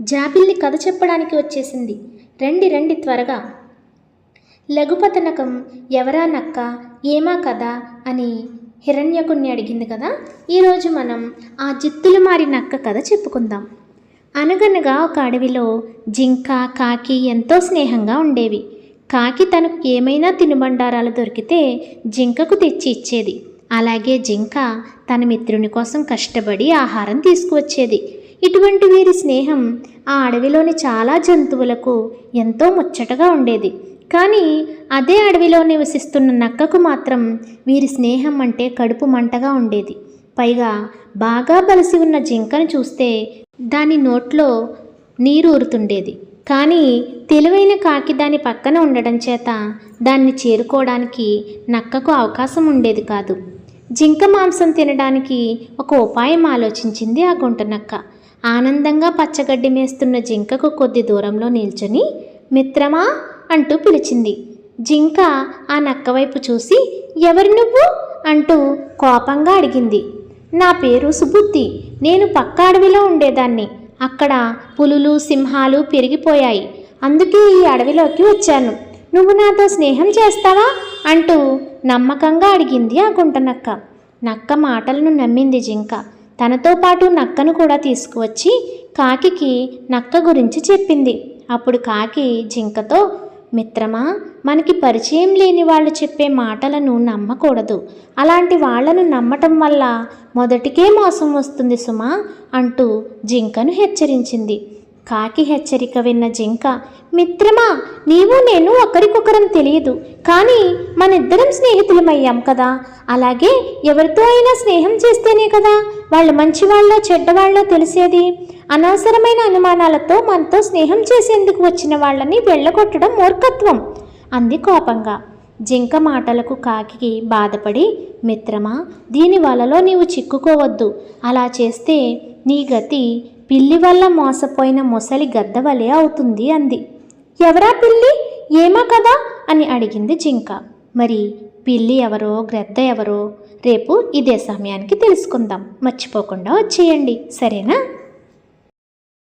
జాబిల్లి కథ చెప్పడానికి వచ్చేసింది. రండి రండి త్వరగా. లఘుపతనకం ఎవరా నక్క ఏమా కథ అని హిరణ్యకుణ్ణి అడిగింది కదా. ఈరోజు మనం ఆ జిత్తులు మారి నక్క కథ చెప్పుకుందాం. అనగనగా ఒక అడవిలో జింక కాకి ఎంతో స్నేహంగా ఉండేవి. కాకి తనకు ఏమైనా తినుబండారాలు దొరికితే జింకకు తెచ్చి ఇచ్చేది. అలాగే జింక తన మిత్రుని కోసం కష్టపడి ఆహారం తీసుకువచ్చేది. ఇటువంటి వీరి స్నేహం ఆ అడవిలోని చాలా జంతువులకు ఎంతో ముచ్చటగా ఉండేది. కానీ అదే అడవిలో నివసిస్తున్న నక్కకు మాత్రం వీరి స్నేహం అంటే కడుపు మంటగా ఉండేది. పైగా బాగా బలిసి ఉన్న జింకను చూస్తే దాని నోట్లో నీరు ఊరుతుండేది. కానీ తెలివైన కాకి దాని పక్కన ఉండడం చేత దాన్ని చేరుకోవడానికి నక్కకు అవకాశం ఉండేది కాదు. జింక మాంసం తినడానికి ఒక ఉపాయం ఆలోచించింది ఆ గుంట నక్క ఆనందంగా పచ్చగడ్డి మేస్తున్న జింకకు కొద్ది దూరంలో నిల్చొని మిత్రమా అంటూ పిలిచింది. జింక ఆ నక్క వైపు చూసి ఎవరు నువ్వు? అంటూ కోపంగా అడిగింది. నా పేరు సుబుద్ధి. నేను పక్క అడవిలో ఉండేదాన్ని. అక్కడ పులులు సింహాలు పెరిగిపోయాయి. అందుకే ఈ అడవిలోకి వచ్చాను. నువ్వు నాతో స్నేహం చేస్తావా? అంటూ నమ్మకంగా అడిగింది ఆ గుంట నక్క నక్క మాటలను నమ్మింది జింక. తనతో పాటు నక్కను కూడా తీసుకువచ్చి కాకికి నక్క గురించి చెప్పింది. అప్పుడు కాకి జింకతో మిత్రమా మనకి పరిచయం లేని వాళ్ళు చెప్పే మాటలను నమ్మకూడదు. అలాంటి వాళ్ళను నమ్మటం వల్ల మొదటికే మోసం వస్తుంది సుమా అంటూ జింకను హెచ్చరించింది. కాకి హెచ్చరిక విన్న జింక మిత్రమా నీవు నేను ఒకరికొకరం తెలియదు కానీ మనిద్దరం స్నేహితులమయ్యాం కదా. అలాగే ఎవరితో అయినా స్నేహం చేస్తేనే కదా వాళ్ళు మంచివాళ్ళో చెడ్డవాళ్ళో తెలిసేది. అనవసరమైన అనుమానాలతో మనతో స్నేహం చేసేందుకు వచ్చిన వాళ్ళని వెళ్ళగొట్టడం మూర్ఖత్వం అంది కోపంగా. జింక మాటలకు కాకి బాధపడి మిత్రమా దీని వలలో నీవు చిక్కుకోవద్దు. అలా చేస్తే నీ గతి పిల్లి వల్ల మోసపోయిన ముసలి గద్ద వలె అవుతుంది అంది. ఎవరా పిల్లి? ఏమా కదా? అని అడిగింది జింక. మరి పిల్లి ఎవరో గ్రద్ద ఎవరో రేపు ఇదే సమయానికి తెలుసుకుందాం. మర్చిపోకుండా వచ్చేయండి. సరేనా?